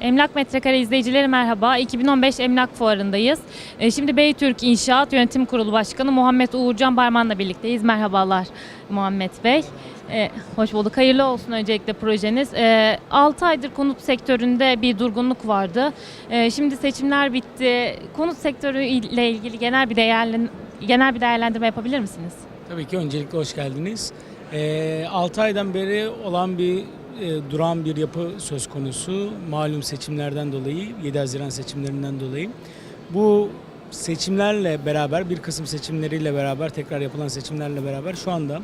Emlak Metrekare izleyicileri merhaba. 2015 Emlak Fuarı'ndayız. Ee, Şimdi Beytürk İnşaat Yönetim Kurulu Başkanı Muhammed Uğurcan Barman'la birlikteyiz. Merhabalar Muhammed Bey. Ee, hoş bulduk. Hayırlı olsun öncelikle projeniz. 6 aydır konut sektöründe bir durgunluk vardı. Ee, Şimdi seçimler bitti. Konut sektörü ile ilgili genel bir değerlen genel bir değerlendirme yapabilir misiniz? Tabii ki öncelikle hoş geldiniz. 6 aydan beri olan bir e, duran bir yapı söz konusu. Malum seçimlerden dolayı, 7 Haziran seçimlerinden dolayı. Bu seçimlerle beraber, bir kısım seçimleriyle beraber, tekrar yapılan seçimlerle beraber şu anda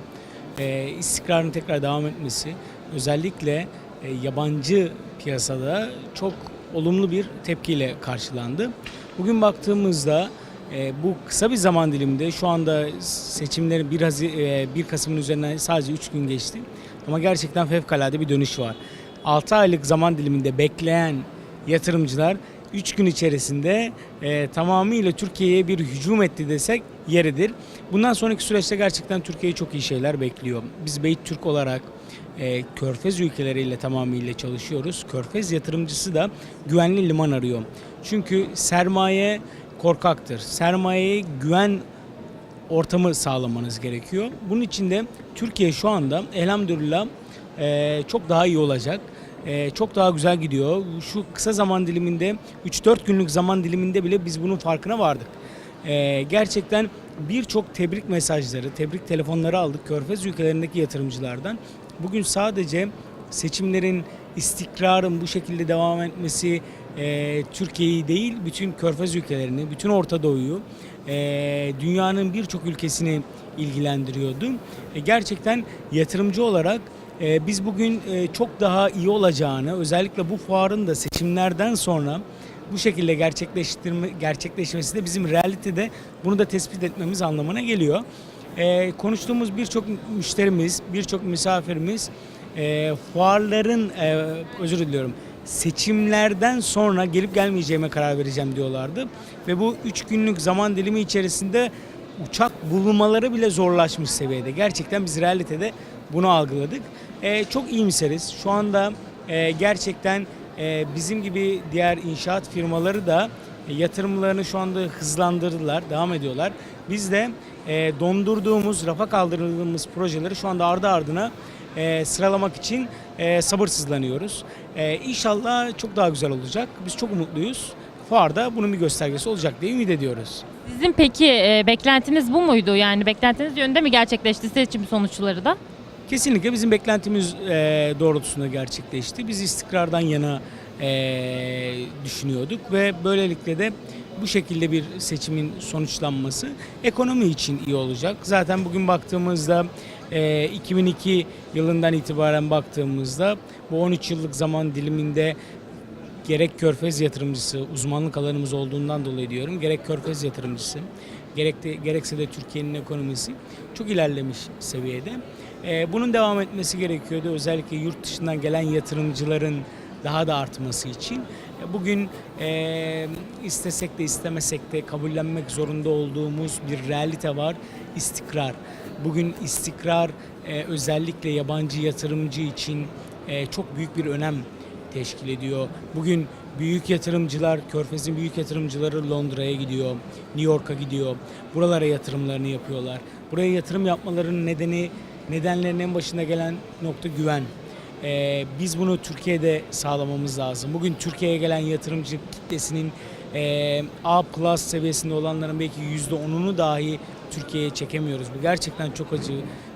e, istikrarın tekrar devam etmesi, özellikle e, yabancı piyasada çok olumlu bir tepkiyle karşılandı. Bugün baktığımızda e, bu kısa bir zaman diliminde şu anda seçimlerin 1, Hazi, e, 1 Kasım'ın üzerinden sadece 3 gün geçti. Ama gerçekten fevkalade bir dönüş var. 6 aylık zaman diliminde bekleyen yatırımcılar 3 gün içerisinde e, tamamıyla Türkiye'ye bir hücum etti desek yeridir. Bundan sonraki süreçte gerçekten Türkiye'yi çok iyi şeyler bekliyor. Biz Beyt Türk olarak e, Körfez ülkeleriyle tamamıyla çalışıyoruz. Körfez yatırımcısı da güvenli liman arıyor. Çünkü sermaye korkaktır. Sermayeye güven ortamı sağlamanız gerekiyor. Bunun için de Türkiye şu anda elhamdülillah e, çok daha iyi olacak. E, çok daha güzel gidiyor. Şu kısa zaman diliminde 3-4 günlük zaman diliminde bile biz bunun farkına vardık. E, gerçekten birçok tebrik mesajları, tebrik telefonları aldık Körfez ülkelerindeki yatırımcılardan. Bugün sadece seçimlerin istikrarın bu şekilde devam etmesi e, Türkiye'yi değil bütün Körfez ülkelerini, bütün Orta Doğu'yu, e, dünyanın birçok ülkesini ilgilendiriyordu. E, gerçekten yatırımcı olarak e, biz bugün e, çok daha iyi olacağını, özellikle bu fuarın da seçimlerden sonra bu şekilde gerçekleştirme gerçekleşmesi de bizim realitede bunu da tespit etmemiz anlamına geliyor. E, konuştuğumuz birçok müşterimiz, birçok misafirimiz e, fuarların e, özür diliyorum seçimlerden sonra gelip gelmeyeceğime karar vereceğim diyorlardı. Ve bu 3 günlük zaman dilimi içerisinde uçak bulmaları bile zorlaşmış seviyede. Gerçekten biz realitede bunu algıladık. E, çok iyimseriz. Şu anda e, gerçekten e, bizim gibi diğer inşaat firmaları da e, yatırımlarını şu anda hızlandırdılar, devam ediyorlar. Biz de e, dondurduğumuz, rafa kaldırdığımız projeleri şu anda ardı ardına e, sıralamak için e, sabırsızlanıyoruz. E, inşallah çok daha güzel olacak. Biz çok umutluyuz. Fuarda bunun bir göstergesi olacak diye ümit ediyoruz. Sizin peki e, beklentiniz bu muydu? Yani beklentiniz yönünde mi gerçekleşti seçim sonuçları da? Kesinlikle bizim beklentimiz e, doğrultusunda gerçekleşti. Biz istikrardan yana e, düşünüyorduk ve böylelikle de bu şekilde bir seçimin sonuçlanması ekonomi için iyi olacak. Zaten bugün baktığımızda e, 2002 yılından itibaren baktığımızda bu 13 yıllık zaman diliminde gerek Körfez yatırımcısı, uzmanlık alanımız olduğundan dolayı diyorum, gerek Körfez yatırımcısı, gerek de, gerekse de Türkiye'nin ekonomisi çok ilerlemiş seviyede. Ee, bunun devam etmesi gerekiyordu. Özellikle yurt dışından gelen yatırımcıların daha da artması için. Bugün e, istesek de istemesek de kabullenmek zorunda olduğumuz bir realite var, istikrar. Bugün istikrar e, özellikle yabancı yatırımcı için e, çok büyük bir önem teşkil ediyor. Bugün büyük yatırımcılar, Körfez'in büyük yatırımcıları Londra'ya gidiyor, New York'a gidiyor. Buralara yatırımlarını yapıyorlar. Buraya yatırım yapmalarının nedeni, nedenlerin en başına gelen nokta güven. Ee, biz bunu Türkiye'de sağlamamız lazım. Bugün Türkiye'ye gelen yatırımcı kitlesinin e, A plus seviyesinde olanların belki %10'unu dahi Türkiye'ye çekemiyoruz. Bu gerçekten çok acı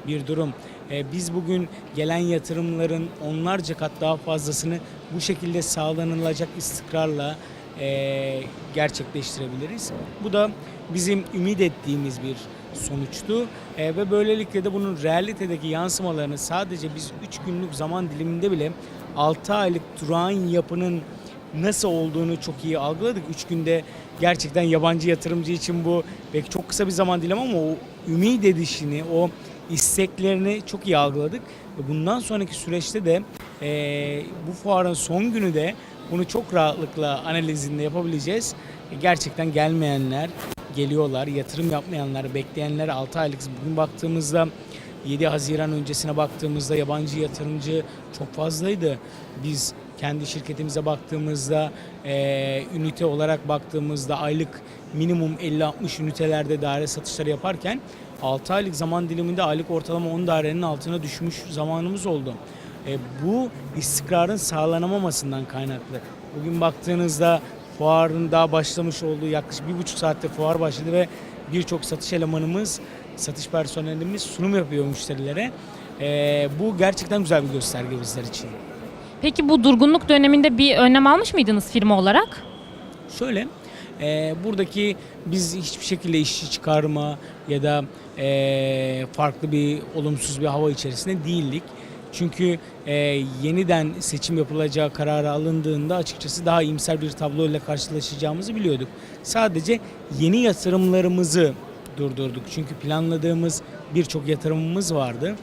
bir durum. Ee, biz bugün gelen yatırımların onlarca kat daha fazlasını bu şekilde sağlanılacak istikrarla e, gerçekleştirebiliriz. Bu da bizim ümit ettiğimiz bir sonuçtu E, ve böylelikle de bunun realitedeki yansımalarını sadece biz 3 günlük zaman diliminde bile 6 aylık durağan yapının nasıl olduğunu çok iyi algıladık. 3 günde gerçekten yabancı yatırımcı için bu belki çok kısa bir zaman değil ama o ümit edişini, o isteklerini çok iyi algıladık. Bundan sonraki süreçte de eee, bu fuarın son günü de bunu çok rahatlıkla analizinde yapabileceğiz. E, gerçekten gelmeyenler geliyorlar, yatırım yapmayanlar, bekleyenler 6 aylık bugün baktığımızda 7 Haziran öncesine baktığımızda yabancı yatırımcı çok fazlaydı. Biz kendi şirketimize baktığımızda e, ünite olarak baktığımızda aylık minimum 50-60 ünitelerde daire satışları yaparken 6 aylık zaman diliminde aylık ortalama 10 dairenin altına düşmüş zamanımız oldu. E, bu istikrarın sağlanamamasından kaynaklı. Bugün baktığınızda fuarın daha başlamış olduğu yaklaşık bir buçuk saatte fuar başladı ve birçok satış elemanımız, satış personelimiz sunum yapıyor müşterilere. E, bu gerçekten güzel bir gösterge bizler için. Peki bu durgunluk döneminde bir önlem almış mıydınız firma olarak? Şöyle, e, buradaki biz hiçbir şekilde işçi çıkarma ya da e, farklı bir olumsuz bir hava içerisinde değildik. Çünkü e, yeniden seçim yapılacağı kararı alındığında açıkçası daha iyimser bir tabloyla karşılaşacağımızı biliyorduk. Sadece yeni yatırımlarımızı durdurduk. Çünkü planladığımız birçok yatırımımız vardı.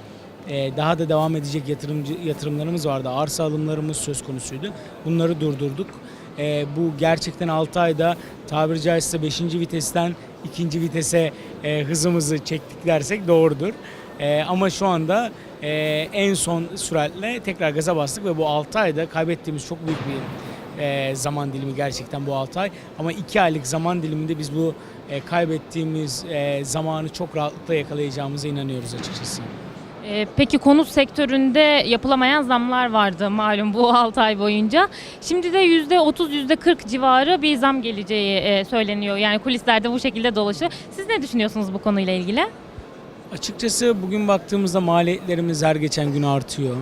Ee, daha da devam edecek yatırımcı yatırımlarımız vardı. Arsa alımlarımız söz konusuydu. Bunları durdurduk. Ee, bu gerçekten 6 ayda tabiri caizse 5. vitesten 2. vitese e, hızımızı çektik dersek doğrudur. Ee, ama şu anda e, en son süratle tekrar gaza bastık ve bu 6 ayda kaybettiğimiz çok büyük bir e, zaman dilimi gerçekten bu 6 ay. Ama 2 aylık zaman diliminde biz bu e, kaybettiğimiz e, zamanı çok rahatlıkla yakalayacağımıza inanıyoruz açıkçası. Ee, peki konut sektöründe yapılamayan zamlar vardı malum bu 6 ay boyunca. Şimdi de %30 %40 civarı bir zam geleceği e, söyleniyor. Yani kulislerde bu şekilde dolaşıyor. Siz ne düşünüyorsunuz bu konuyla ilgili? Açıkçası bugün baktığımızda maliyetlerimiz her geçen gün artıyor.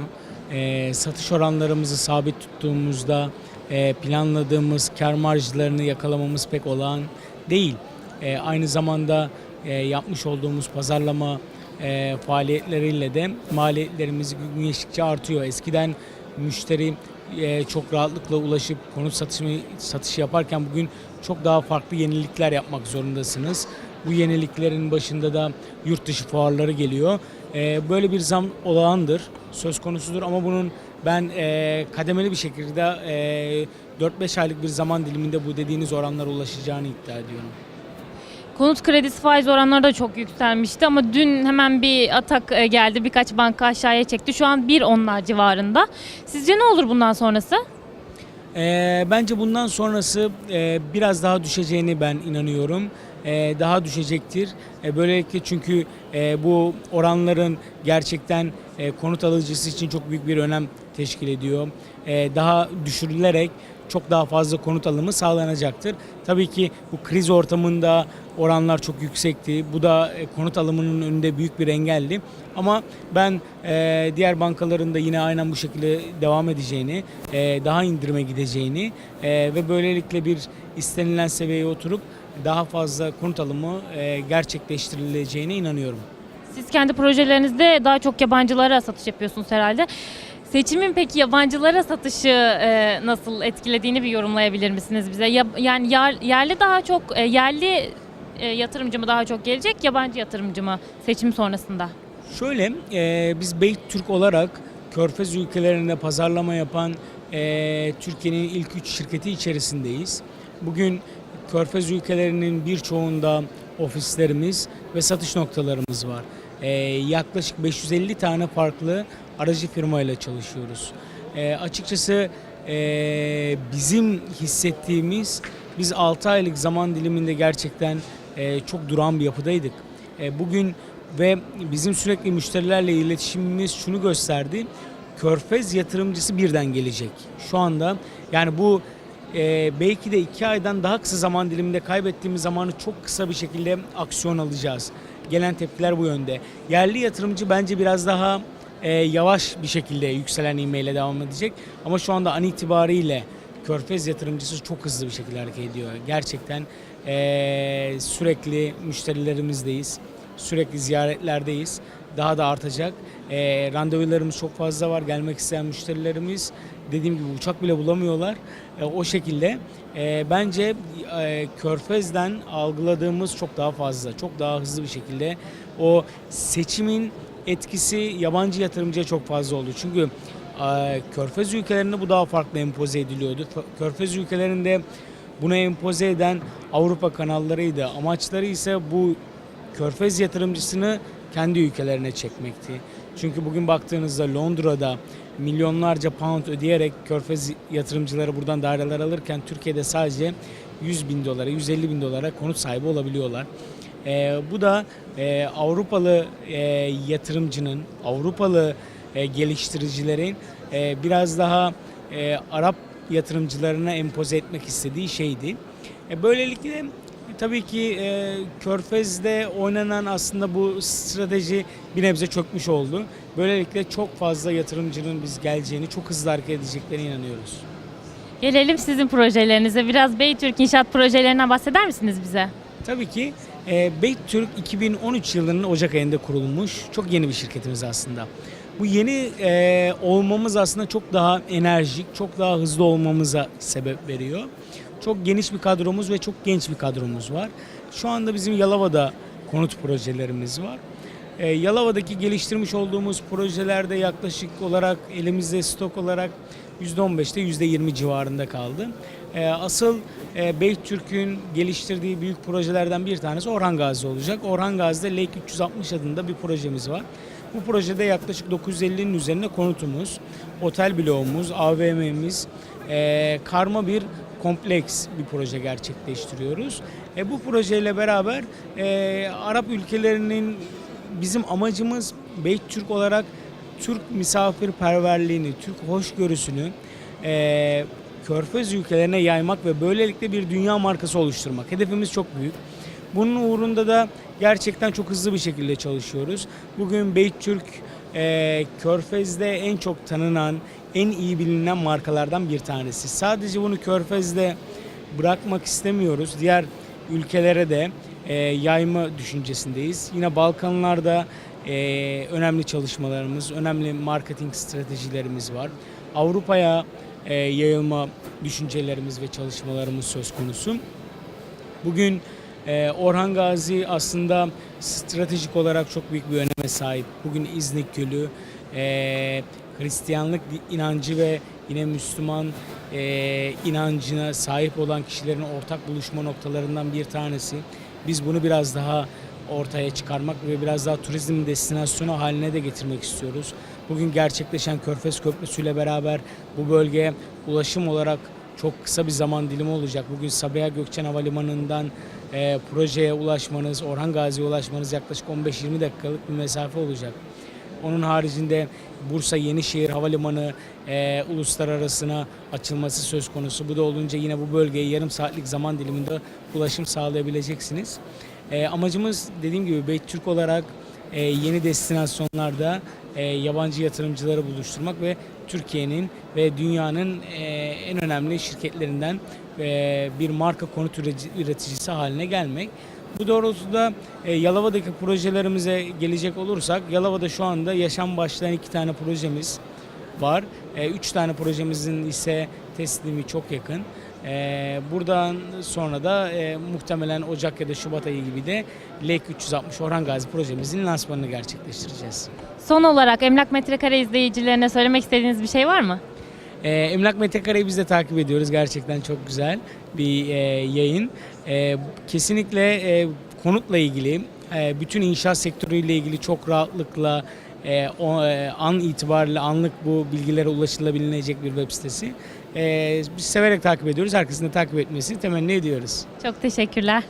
Ee, satış oranlarımızı sabit tuttuğumuzda e, planladığımız kar marjlarını yakalamamız pek olağan değil. E, aynı zamanda e, yapmış olduğumuz pazarlama e, faaliyetleriyle de maliyetlerimiz gün geçtikçe artıyor. Eskiden müşteri e, çok rahatlıkla ulaşıp konut satışı, satışı yaparken bugün çok daha farklı yenilikler yapmak zorundasınız. Bu yeniliklerin başında da yurt dışı fuarları geliyor. E, böyle bir zam olağandır, söz konusudur ama bunun ben e, kademeli bir şekilde e, 4-5 aylık bir zaman diliminde bu dediğiniz oranlara ulaşacağını iddia ediyorum. Konut kredisi faiz oranları da çok yükselmişti ama dün hemen bir atak e, geldi. Birkaç banka aşağıya çekti. Şu an 1 onlar civarında. Sizce ne olur bundan sonrası? Ee, bence bundan sonrası e, biraz daha düşeceğini ben inanıyorum. Ee, daha düşecektir. E, böylelikle çünkü e, bu oranların gerçekten e, konut alıcısı için çok büyük bir önem teşkil ediyor. E, daha düşürülerek çok daha fazla konut alımı sağlanacaktır. Tabii ki bu kriz ortamında oranlar çok yüksekti. Bu da e, konut alımının önünde büyük bir engeldi. Ama ben e, diğer bankaların da yine aynen bu şekilde devam edeceğini, e, daha indirime gideceğini e, ve böylelikle bir istenilen seviyeye oturup daha fazla konut alımı e, gerçekleştirileceğine inanıyorum. Siz kendi projelerinizde daha çok yabancılara satış yapıyorsunuz herhalde. Seçimin peki yabancılara satışı e, nasıl etkilediğini bir yorumlayabilir misiniz bize? Ya- yani yer- yerli daha çok e, yerli e, yatırımcı mı daha çok gelecek, yabancı yatırımcı mı seçim sonrasında? Şöyle, e, biz Beyt Türk olarak Körfez ülkelerinde pazarlama yapan e, Türkiye'nin ilk üç şirketi içerisindeyiz. Bugün Körfez ülkelerinin birçoğunda ofislerimiz ve satış noktalarımız var. E, yaklaşık 550 tane farklı aracı firmayla çalışıyoruz. E, açıkçası e, bizim hissettiğimiz, biz 6 aylık zaman diliminde gerçekten e, çok duran bir yapıdaydık. E, bugün ve bizim sürekli müşterilerle iletişimimiz şunu gösterdi. Körfez yatırımcısı birden gelecek. Şu anda yani bu e, belki de iki aydan daha kısa zaman diliminde kaybettiğimiz zamanı çok kısa bir şekilde aksiyon alacağız. Gelen tepkiler bu yönde. Yerli yatırımcı bence biraz daha e, yavaş bir şekilde yükselen ivmeyle devam edecek. Ama şu anda an itibariyle Körfez yatırımcısı çok hızlı bir şekilde hareket ediyor. Gerçekten e, sürekli müşterilerimizdeyiz. Sürekli ziyaretlerdeyiz. Daha da artacak. E, randevularımız çok fazla var. Gelmek isteyen müşterilerimiz dediğim gibi uçak bile bulamıyorlar. E, o şekilde e, bence e, Körfez'den algıladığımız çok daha fazla. Çok daha hızlı bir şekilde o seçimin etkisi yabancı yatırımcıya çok fazla oldu. Çünkü e, Körfez ülkelerinde bu daha farklı empoze ediliyordu. Körfez ülkelerinde bunu empoze eden Avrupa kanallarıydı. Amaçları ise bu Körfez yatırımcısını kendi ülkelerine çekmekti. Çünkü bugün baktığınızda Londra'da milyonlarca pound ödeyerek körfez yatırımcıları buradan daireler alırken Türkiye'de sadece 100 bin dolara, 150 bin dolara konut sahibi olabiliyorlar. Ee, bu da e, Avrupalı e, yatırımcının, Avrupalı e, geliştiricilerin e, biraz daha e, Arap yatırımcılarına empoze etmek istediği şeydi. E, böylelikle e, tabii ki e, Körfez'de oynanan aslında bu strateji bir nebze çökmüş oldu. Böylelikle çok fazla yatırımcının biz geleceğini, çok hızlı hareket edeceklerine inanıyoruz. Gelelim sizin projelerinize. Biraz Beytürk İnşaat projelerinden bahseder misiniz bize? Tabii ki e, Beytürk 2013 yılının Ocak ayında kurulmuş. Çok yeni bir şirketimiz aslında. Bu yeni e, olmamız aslında çok daha enerjik, çok daha hızlı olmamıza sebep veriyor. Çok geniş bir kadromuz ve çok genç bir kadromuz var. Şu anda bizim Yalova'da konut projelerimiz var. E, Yalova'daki geliştirmiş olduğumuz projelerde yaklaşık olarak elimizde stok olarak %15'te %20 civarında kaldı. E, asıl e, Beytürk'ün geliştirdiği büyük projelerden bir tanesi Orhan Gazi olacak. Orhan Gazi'de Lake 360 adında bir projemiz var. Bu projede yaklaşık 950'nin üzerinde konutumuz, otel bloğumuz, AVM'miz, e, karma bir kompleks bir proje gerçekleştiriyoruz. E, bu projeyle beraber e, Arap ülkelerinin bizim amacımız Beytürk olarak Türk misafirperverliğini, Türk hoşgörüsünü e, Körfez ülkelerine yaymak ve böylelikle bir dünya markası oluşturmak. Hedefimiz çok büyük. Bunun uğrunda da gerçekten çok hızlı bir şekilde çalışıyoruz. Bugün Beytürk e, Körfez'de en çok tanınan, en iyi bilinen markalardan bir tanesi. Sadece bunu Körfez'de bırakmak istemiyoruz. Diğer ülkelere de e, yayma düşüncesindeyiz. Yine Balkanlarda e, önemli çalışmalarımız, önemli marketing stratejilerimiz var. Avrupa'ya e, yayılma düşüncelerimiz ve çalışmalarımız söz konusu. Bugün e, Orhan Gazi aslında stratejik olarak çok büyük bir öneme sahip. Bugün İznik Gölü, e, Hristiyanlık inancı ve yine Müslüman e, inancına sahip olan kişilerin ortak buluşma noktalarından bir tanesi. Biz bunu biraz daha ortaya çıkarmak ve biraz daha turizm destinasyonu haline de getirmek istiyoruz. Bugün gerçekleşen Körfez Köprüsü ile beraber bu bölgeye ulaşım olarak çok kısa bir zaman dilimi olacak. Bugün Sabiha Gökçen Havalimanı'ndan e, projeye ulaşmanız, Orhan Gazi'ye ulaşmanız yaklaşık 15-20 dakikalık bir mesafe olacak. Onun haricinde Bursa Yenişehir Havalimanı e, uluslararasına açılması söz konusu. Bu da olunca yine bu bölgeye yarım saatlik zaman diliminde ulaşım sağlayabileceksiniz. E, amacımız dediğim gibi Beytürk olarak e, yeni destinasyonlarda e, yabancı yatırımcıları buluşturmak ve Türkiye'nin ve dünyanın e, en önemli şirketlerinden e, bir marka konut üretici- üreticisi haline gelmek. Bu doğrultuda e, Yalova'daki projelerimize gelecek olursak, Yalova'da şu anda yaşam başlayan iki tane projemiz var. E, üç tane projemizin ise teslimi çok yakın. E, buradan sonra da e, muhtemelen Ocak ya da Şubat ayı gibi de LEK 360 Orhan Gazi projemizin lansmanını gerçekleştireceğiz. Son olarak Emlak Metrekare izleyicilerine söylemek istediğiniz bir şey var mı? E, Emlak Metrekare'yi biz de takip ediyoruz. Gerçekten çok güzel bir e, yayın. E, kesinlikle e, konutla ilgili, e, bütün inşaat sektörüyle ilgili çok rahatlıkla e, o, e, an itibariyle anlık bu bilgilere ulaşılabilecek bir web sitesi. E, biz severek takip ediyoruz. Herkesin de takip etmesini temenni ediyoruz. Çok teşekkürler.